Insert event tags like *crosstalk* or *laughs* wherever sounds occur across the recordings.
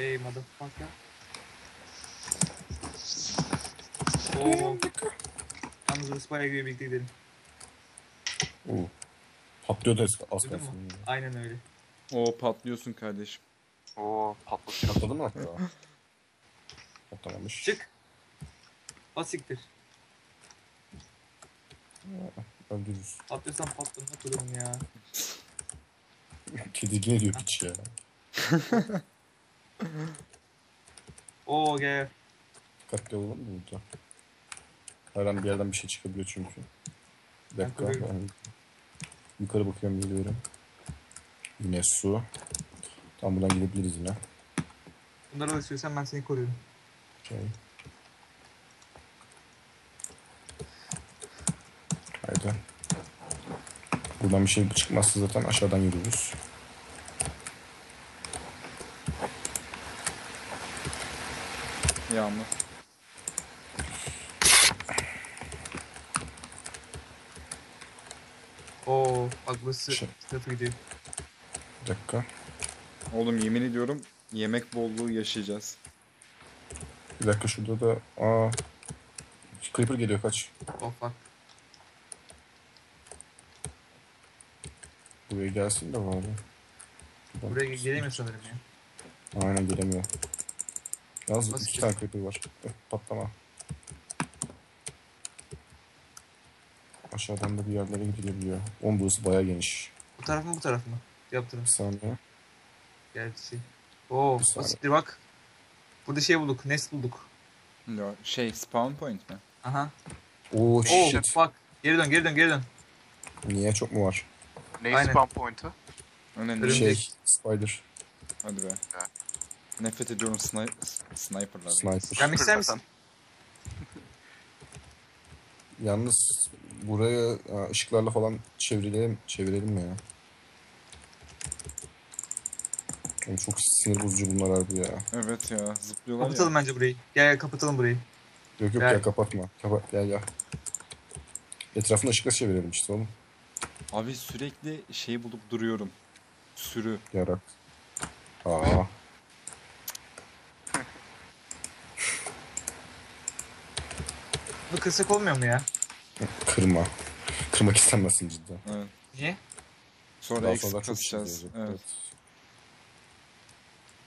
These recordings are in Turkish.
Hey motherfucker. Oo. Yalnız burası bayağı gibi birlikte gidelim. Oo. Patlıyordu az, az Duydun kalsın. Aynen öyle. Oo patlıyorsun kardeşim. Oo patlatıyor. Patladı mı hatta? Patlamamış. Çık. Asiktir. Öldürürüz. Atlıyorsan patlamına durum ya. *laughs* Tedirgin ediyor piç ya. *laughs* Oo gel. Dikkatli olalım mı burada? Her an bir yerden bir şey çıkabiliyor çünkü. Bir dakika. Ben Ben yukarı bakıyorum geliyorum. Yine su. Tam buradan gidebiliriz yine. Bunları alışıyorsan ben seni koruyorum. Okey. Haydi. Buradan bir şey çıkmazsa zaten aşağıdan yürürüz. Yağmur. Oo bak burası Şey. sınıfı gidiyor. Bir dakika. Oğlum yemin ediyorum yemek bolluğu yaşayacağız. Bir dakika şurada da... Aa. Creeper geliyor kaç. Oh bak. Buraya gelsin de bari. Buraya gelemiyor sanırım ya. Aynen gelemiyor. Yalnız Nasıl iki tane creeper var. Eh, patlama. Aşağıdan da bir yerlere gidilebiliyor. Oğlum burası bayağı geniş. Bu taraf mı bu taraf mı? Yaptırım. Bir saniye. Geldi şey. Oo Bir saniye. asiktir bak. Burada şey bulduk. Nest bulduk. Ya, şey spawn point mi? Aha. Oo Oo shit. bak. Geri dön geri dön geri dön. Niye çok mu var? Neyi Aynen. spam point'u? Önemli Örümcek. Şey, spider, Hadi be. Nefret ediyorum sni sniperlardan. sniper. Gelmek ister misin? *laughs* Yalnız buraya ışıklarla falan çevirelim, çevirelim mi ya? Oğlum çok sinir bozucu bunlar harbi ya. Evet ya zıplıyorlar Kapatalım ya. bence burayı. Gel gel kapatalım burayı. Yok yok Gel. ya kapatma. Kapat gel gel. Etrafını ışıkla çevirelim işte oğlum. Abi sürekli şey bulup duruyorum. Sürü. Yarak. Aa. Bunu kırsak olmuyor mu ya? Kırma. Kırmak istemezsin cidden. Evet. Niye? Sonra Daha eksik sonra çok şey kasacağız. gelecek, Evet.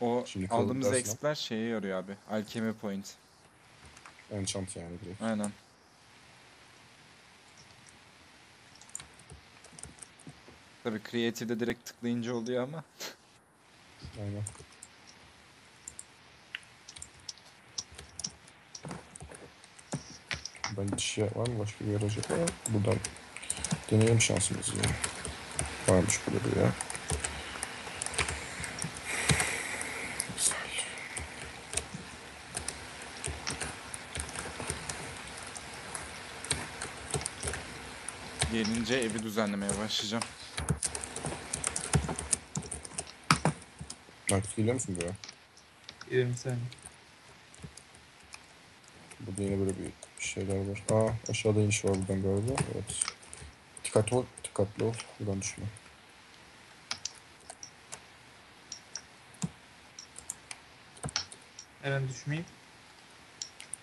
O Şimdi aldığımız expler şeye yarıyor abi. Alchemy point. Enchant yani direkt. Aynen. Tabii Creative'de direkt tıklayınca oluyor ama. Aynen. Ben şey var mı başka bir yer acaba? Buradan deneyelim şansımızı ya. Varmış burada bir yer. Gelince evi düzenlemeye başlayacağım. Nakit geliyor musun buraya? Gelirim sen. Burada yine böyle bir şeyler var. Aa aşağıda iniş var buradan galiba. Evet. Dikkatli ol, dikkatli ol. Buradan düşme. Hemen düşmeyeyim.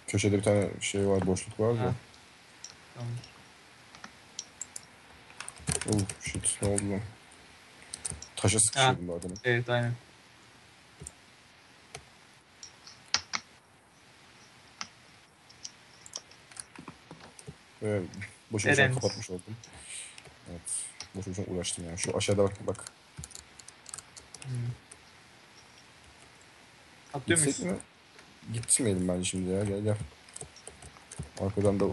Köşede bir tane şey var, boşluk var da. Ha. Tamam. Oh shit, ne oldu lan? Taşa sıkışıyordum bu adamın. Evet aynen. Ve boşu boşuna Eren. kapatmış oldum. Evet. Boşu boşuna uğraştım yani. Şu aşağıda bak bak. Hmm. Atlıyor Gitsek muyuz? mi? Gitmeyelim bence şimdi ya. Gel gel. Arkadan da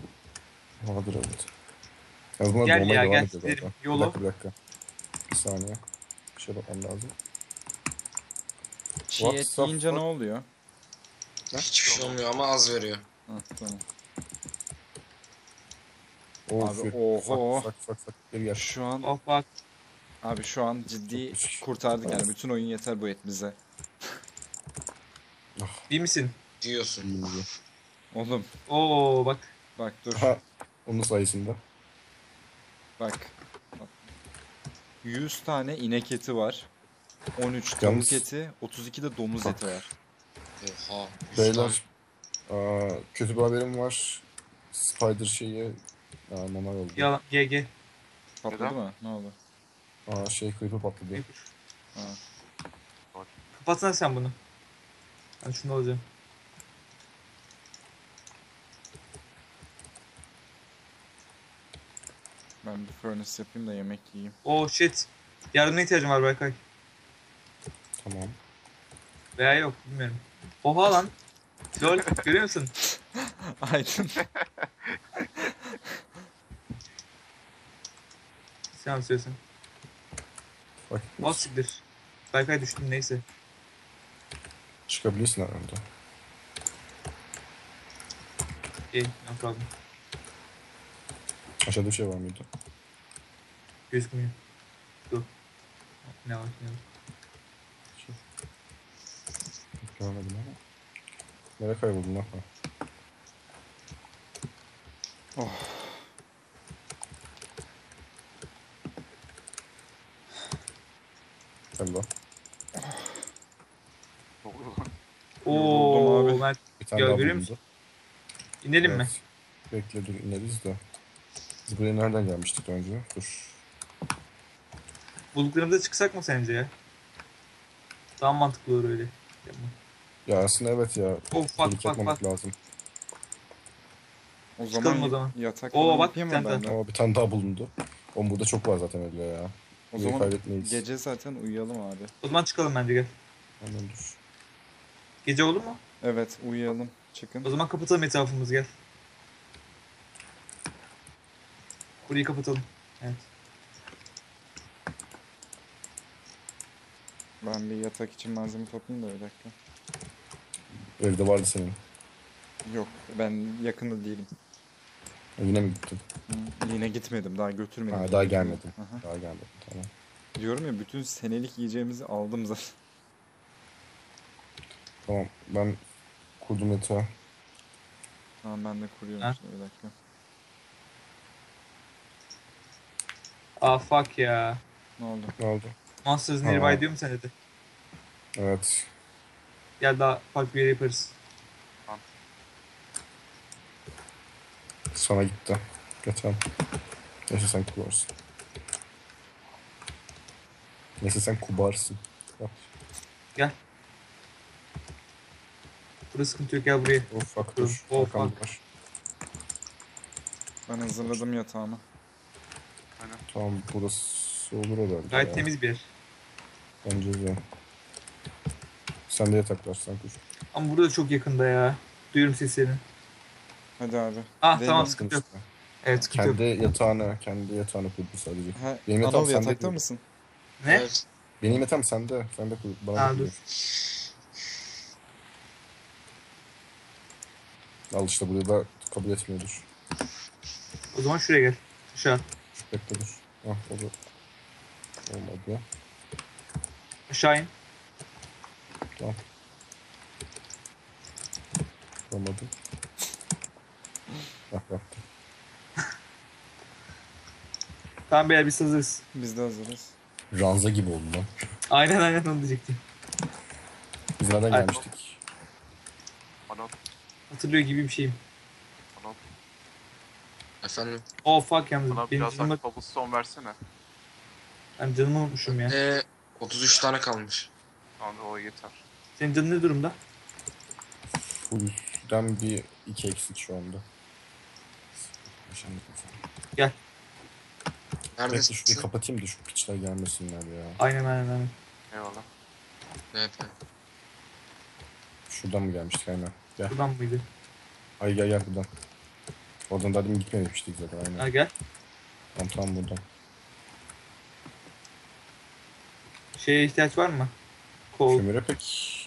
vardır evet. Ya bunlar Gel ya, devam gel, ediyor gidelim. zaten. Yolu. Bir dakika bir dakika. Bir saniye. Bir şey bakmam lazım. Çiğ et yiyince ne oluyor? Hiçbir şey olmuyor ama az veriyor. Ha, tamam. Oh, Abi, oho. Fuck fuck fuck fuck. Gel. Şu an Oh bak. abi şu an ciddi kurtardık yani bütün oyun yeter bu et bize. İyi misin? Diyorsun. Oğlum Oo bak. bak dur Ha, onun sayesinde. bak. Bak. 100 tane inek eti var. 13 tavuk Yalnız- eti, 32 de domuz eti var. Oha. Beyler aa, kötü bir haberim var. Spider şeyi aa, normal oldu. Yalan. GG. Patladı Neden? mı? Ne oldu? Aa, şey creeper patladı. Ha. Kapatsana sen bunu. Ben şunu alacağım. Ben bir furnace yapayım da yemek yiyeyim. Oh shit. Yardımına ihtiyacım var Berkay. Tamam. Veya yok bilmiyorum. Oha lan. *laughs* Lol görüyor musun? Aydın. Sen söylesen. Bak Az siktir. Berkay düştün neyse. çıkabilirsin herhalde. İyi. No problem. Aşağıda bir şey var mıydı? Gözükmüyor. Dur. Ne var ne var. Görmedim ama. Nereye kayboldun lan? Oh. Gel lan. Ne oluyor lan? Oo abi. Mert Bir tane daha görüyor bulundu. inelim mi? Evet. Bekle dur ineriz de. Biz buraya nereden gelmiştik önce? Dur. Bulduklarımıza çıksak mı sence ya? Daha mantıklı olur öyle. Ya aslında evet ya. Oh fuck Delik fuck yapmamak fuck. lazım. O Çıkalım zaman, o zaman. yatak Oo, bak, yapayım bir mı tane ben de? Bir tane daha bulundu. Oğlum burada çok var zaten öyle ya. O Burayı zaman kaybetmeyiz. gece zaten uyuyalım abi. O zaman çıkalım bence gel. Hemen dur. Gece olur mu? Evet uyuyalım. O Çıkın. zaman kapatalım etrafımızı gel. Burayı kapatalım. Evet. Ben bir yatak için malzeme toplayayım da bir dakika. Evde vardı senin. Yok ben yakında değilim. Ha, Yine mi gittin? Hı, Yine gitmedim daha götürmedim. Ha, daha gelmedin. Aha. Daha gelmedin tamam. Diyorum ya bütün senelik yiyeceğimizi aldım zaten. Tamam ben kurdum yatağı. Tamam ben de kuruyorum Ha? şimdi bir dakika. Ah fuck ya. Ne oldu? Ne oldu? Monsters Ha. Nearby diyor mu sen dedi? Evet. Gel daha farklı bir yere yaparız. Sana gitti. Geçen. Neyse sen kubarsın. Neyse sen kubarsın. Yap. Burada sıkıntı yok gel buraya. Oh fuck dur. Fuck. var. Ben hazırladım yatağımı. Tamam burası olur herhalde Gayet ya. temiz bir yer. Bence de. Sen de yatak var sen kur. Ama burada çok yakında ya. Duyuyorum seslerini. Hadi abi. Ah Değil tamam mi? sıkıntı yok. işte. Evet sıkıntı yok. Kendi yatağını, kendi yatağını kurdu sadece. Ha, Benim yatağım sende yatakta mısın? Ne? Evet. Benim yatağım sende. Sen de kur. Bana Ha, dur. Al işte burayı da kabul etmiyordur. O zaman şuraya gel. Aşağı. Şu bekle dur. Ah o da olmadı. Aşağı in. Tamam. Olmadı. Ah yaptım. *laughs* Tamam beyler biz hazırız. Biz de hazırız. Ranza gibi oldu lan. Aynen aynen onu diyecektim. Biz nereden Ay. gelmiştik? Anıl, Hatırlıyor gibi bir şeyim. Anıl. Efendim. Oh fuck yalnız. Bana Benim biraz canımı, daha cobblestone versene. ben canımı unutmuşum ya. Ee, 33 tane kalmış. Tamam o yeter. Senin canın ne durumda? Full'den bir iki eksik şu anda. Gel. Bekle Neredesin? şurayı kapatayım da şu piçler gelmesinler ya. Aynen aynen aynen. Eyvallah. Evet. evet. Şuradan mı gelmiştik aynen. Gel. Buradan mıydı? Ay gel gel buradan. Oradan daha demin gitmemiştik zaten aynen. Ha gel. Tamam tamam buradan. Şeye ihtiyaç var mı? Kol. Kömüre pek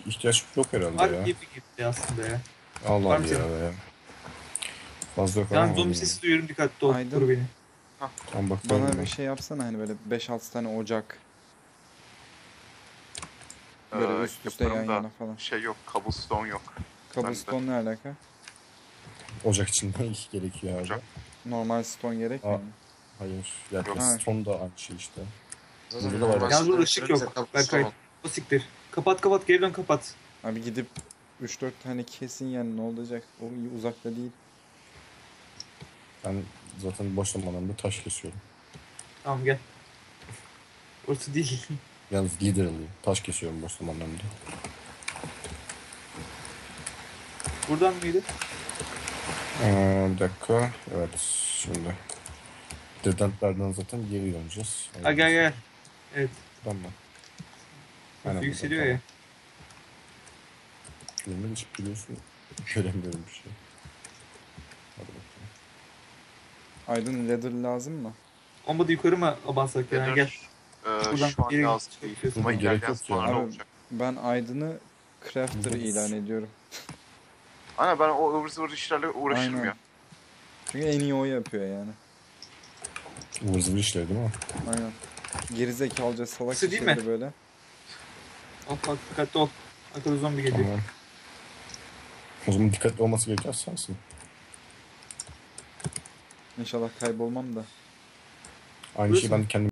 ihtiyaç yok herhalde Var ya. gibi gibi aslında ya. Allah Var ya senin? ya. Fazla yok ama. Yani zombi sesi duyuyorum dikkatli ol. Aydın. Koru beni. Tamam bak Bana ben bir şey yapsana hani böyle 5-6 tane ocak. Böyle Ee, üst üste yan da yana falan. Şey yok, cobblestone yok. Cobblestone ne alaka? ocak için ne gerekiyor abi? Ocak. Normal stone gerek mi? Hayır. Ya Yok. stone da aynı şey işte. Zaten Burada da var. normal Yalnız ışık yok. Berkay. O siktir. Kapat kapat geri dön kapat. Abi gidip 3-4 tane kesin yani ne olacak? O iyi uzakta değil. Ben zaten boş zamanlarımda taş kesiyorum. Tamam gel. Orası değil. Yalnız literally taş kesiyorum boş zamanlarımda. Buradan mıydı? Ee, bir dakika. Evet şimdi. Dedentlerden zaten geri döneceğiz. Ha gel gel. Evet. Buradan mı? Nasıl yükseliyor ya. Görmeyi hiç biliyorsun. Göremiyorum bir şey. Hadi bakalım. Aydın ladder lazım mı? Olmadı yukarı mı abansak ya? Nedir? Gel. Ee, Buradan şu an geri lazım. Ama Gerek yok ya. zamanlarda Abi- olacak. Ben Aydın'ı crafter ilan ediyorum. Aynen ben o ıvır zıvır işlerle uğraşırım Aynen. ya. Çünkü en iyi o yapıyor yani. Ivır zıvır işleri değil mi? Aynen. Gerizekalıca salak Kısa değil mi? böyle. Al bak dikkatli ol. Arkada zombi geliyor. Tamam. O zaman dikkatli olması gereken sensin. İnşallah kaybolmam da. Aynı Burası şeyi ben kendim